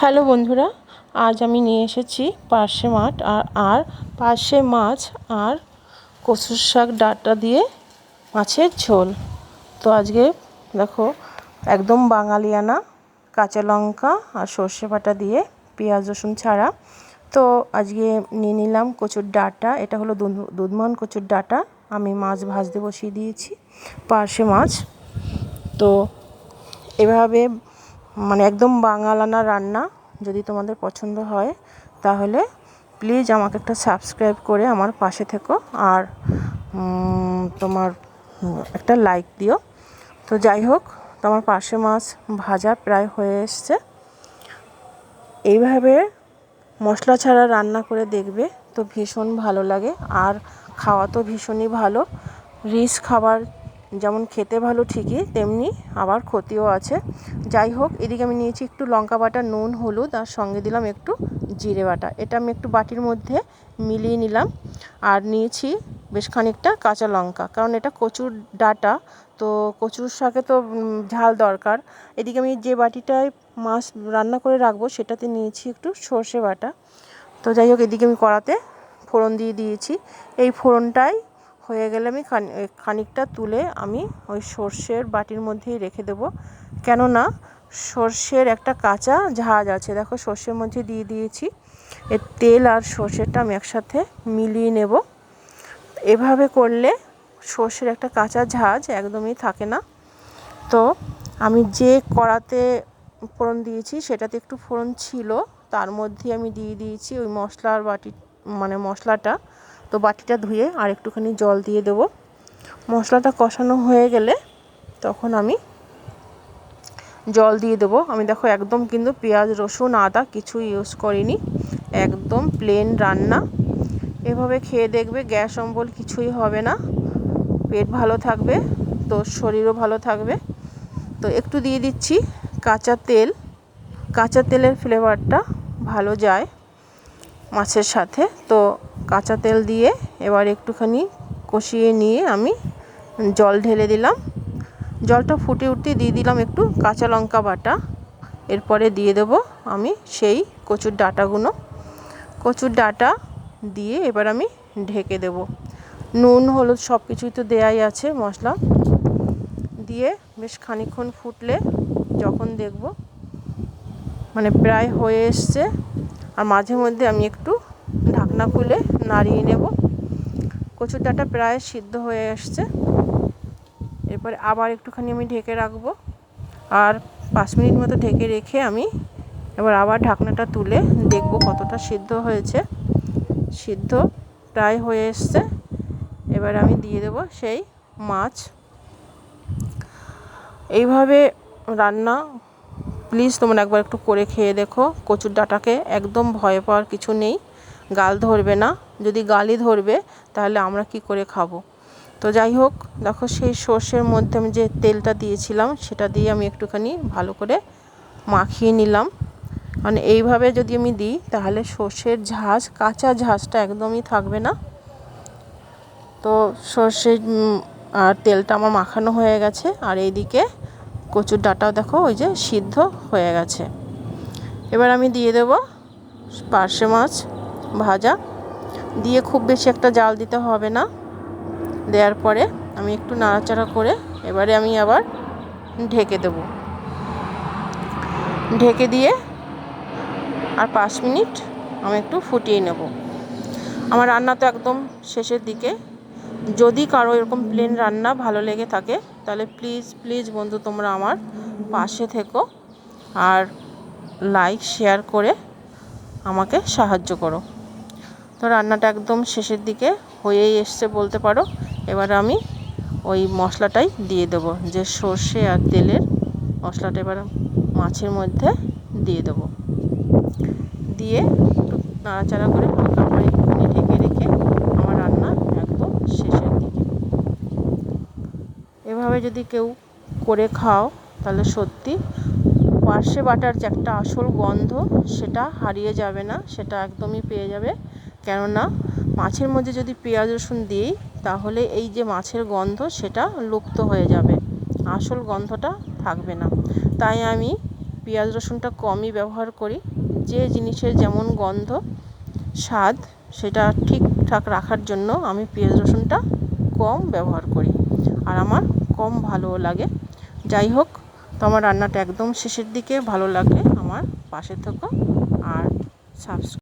Hello বন্ধুরা, আজ আমি নিয়ে এসেছি পার্শে মাছ আর আর পার্শে মাছ আর কচুর শাক ডাঁটা দিয়ে মাছের ঝোল। তো আজকে দেখো, একদম বাঙালিয়ানা, কাঁচা লঙ্কা আর সর্ষে বাটা দিয়ে পেঁয়াজ, রসুন ছাড়া। তো আজকে নিয়ে নিলাম কচুর ডাঁটা, এটা হলো দুধমান কচুর ডাঁটা। আমি মাছ ভাজতে বসিয়ে দিয়েছি, পার্শে মাছ। তো এভাবে মানে একদম বাঙালানা রান্না যদি তোমাদের পছন্দ হয়, তাহলে প্লিজ আমাকে একটা সাবস্ক্রাইব করে আমার পাশে থেকো আর তোমার একটা লাইক দিও। তো যাই হোক, তোমার পাশে মাছ ভাজা প্রায় হয়ে এসছে। এইভাবে মশলা ছাড়া রান্না করে দেখবে তো ভীষণ ভালো লাগে। আর খাওয়া তো ভীষণই ভালো। রিচ খাবার যেমন খেতে ভালো ঠিকই, তেমনি আবার ক্ষতিও আছে। যাই হোক, এদিকে আমি নিয়েছি একটু লঙ্কা বাটা, নুন, হলুদ, আর সঙ্গে দিলাম একটু জিরে বাটা। এটা আমি একটু বাটির মধ্যে মিলিয়ে নিলাম। আর নিয়েছি বেশ খানিকটা কাঁচা লঙ্কা, কারণ এটা কচুর ডাটা, তো কচুর শাকে তো ঝাল দরকার। এদিকে আমি যে বাটিটায় মাছ রান্না করে রাখব, সেটাতে নিয়েছি একটু সর্ষে বাটা। তো যাই হোক, এদিকে আমি কড়াতে ফোড়ন দিয়ে দিয়েছি। এই ফোড়নটাই হয়ে গেলে আমি খানিকটা তুলে আমি ওই সর্ষের বাটির মধ্যেই রেখে দেবো। কেননা সর্ষের একটা কাঁচা ঝাঁজ আছে, দেখো সর্ষের মধ্যে দিয়ে দিয়েছি। এর তেল আর সর্ষেটা আমি একসাথে মিলিয়ে নেব। এভাবে করলে সর্ষের একটা কাঁচা ঝাঁজ একদমই থাকে না। তো আমি যে কড়াতে ফোড়ন দিয়েছি সেটাতে একটু ফোড়ন ছিল, তার মধ্যে আমি দিয়ে দিয়েছি ওই মশলার বাটি মানে মশলাটা। তো বাটিটা ধুয়ে আর একটুখানি জল দিয়ে দেবো। মশলাটা কষানো হয়ে গেলে তখন আমি জল দিয়ে দেবো। আমি দেখো একদম কিন্তু পেঁয়াজ, রসুন, আদা কিছু ইউজ করিনি। একদম প্লেন রান্না। এভাবে খেয়ে দেখবে গ্যাস, অম্বল কিছুই হবে না। পেট ভালো থাকবে তো শরীরও ভালো থাকবে। তো একটু দিয়ে দিচ্ছি কাঁচা তেল। কাঁচা তেলের ফ্লেভারটা ভালো যায় মাছের সাথে। তো কাঁচা তেল দিয়ে এবার একটুখানি কষিয়ে নিয়ে আমি জল ঢেলে দিলাম। জলটা ফুটে উঠতে দিয়ে দিলাম একটু কাঁচা লঙ্কা বাটা। এরপরে দিয়ে দেব আমি সেই কচুর ডাঁটাগুলো। কচুর ডাঁটা দিয়ে এবার আমি ঢেকে দেব। নুন, হলুদ সব কিছুই তো দেয়াই আছে মশলা। দিয়ে বেশ খানিক্ষণ ফুটলে যখন দেখব মানে প্রায় হয়ে এসছে। আর মাঝে মধ্যে আমি একটু ঢাকনা খুলে নাড়িয়ে নেব। কচুর ডাঁটা প্রায় সিদ্ধ হয়ে আসছে এরপরে আবার একটুখানি আমি ঢেকে রাখব। আর পাঁচ মিনিট মতো ঢেকে রেখে আমি এবার আবার ঢাকনাটা তুলে দেখব কতটা সিদ্ধ হয়েছে। সিদ্ধ প্রায় হয়ে এসছে। এবার আমি দিয়ে দেব সেই মাছ। এইভাবে রান্না, প্লিজ তোমরা একবার একটু করে খেয়ে দেখো। কচুর ডাঁটাকে একদম ভয় পাওয়ার কিছু নেই। গাল ধরবে না। যদি গালই ধরবে, তাহলে আমরা কি করে খাব? তো যাই হোক, দেখো সেই সর্ষের মধ্যে আমি যে তেলটা দিয়েছিলাম, সেটা দিয়ে আমি একটুখানি ভালো করে মাখিয়ে নিলাম। মানে এইভাবে যদি আমি দিই, তাহলে সর্ষের ঝাঁজ, কাঁচা ঝাঁজটা একদমই থাকবে না। তো সর্ষে আর তেলটা আমার মাখানো হয়ে গেছে, আর এইদিকে কচুর ডাটাও দেখো, ওই যে সিদ্ধ হয়ে গেছে। এবার আমি দিয়ে দেব পার্শে মাছ। ভাজা। দিয়ে খুব বেশি একটা জাল দিতে হবে না। দেওয়ার পরে আমি একটু নাড়াচাড়া করে এবারে আমি আবার ঢেকে দেব। ঢেকে দিয়ে আর পাঁচ মিনিট আমি একটু ফুটিয়ে নেব। আমার রান্না তো একদম শেষের দিকে। যদি কারও এরকম প্লেন রান্না ভালো লেগে থাকে, তাহলে প্লিজ প্লিজ বন্ধু তোমরা আমার পাশে থেকো আর লাইক শেয়ার করে আমাকে সাহায্য করো। তো রান্নাটা একদম শেষের দিকে হয়েই এসছে বলতে পারো। এবার আমি ওই মশলাটাই দিয়ে দেবো, যে সর্ষে আর তেলের মশলাটা এবার মাছের মধ্যে দিয়ে দেবো। দিয়ে একটু নাড়াচাড়া করে একটুখানি ঢেকে রেখে আমার রান্না একদম শেষের দিকে। এভাবে যদি কেউ করে খাও, তাহলে সত্যি পার্শে বাটার যে একটা আসল গন্ধ, সেটা হারিয়ে যাবে না, সেটা একদমই পেয়ে যাবে। কেননা মাছের মধ্যে যদি পেঁয়াজ রসুন দিই, তাহলে এই যে মাছের গন্ধ সেটা লুপ্ত হয়ে যাবে। আসল গন্ধটা থাকবে না। তাই আমি পেঁয়াজ রসুনটা কমই ব্যবহার করি। যে জিনিসের যেমন গন্ধ, স্বাদ, সেটা ঠিকঠাক রাখার জন্য আমি পেঁয়াজ রসুনটা কম ব্যবহার করি। আর আমার কম ভালোও লাগে। যাই হোক, তো আমার রান্নাটা একদম শেষের দিকে ভালো লাগলে আমার পাশে থেকো আর সাবস্ক্রাইব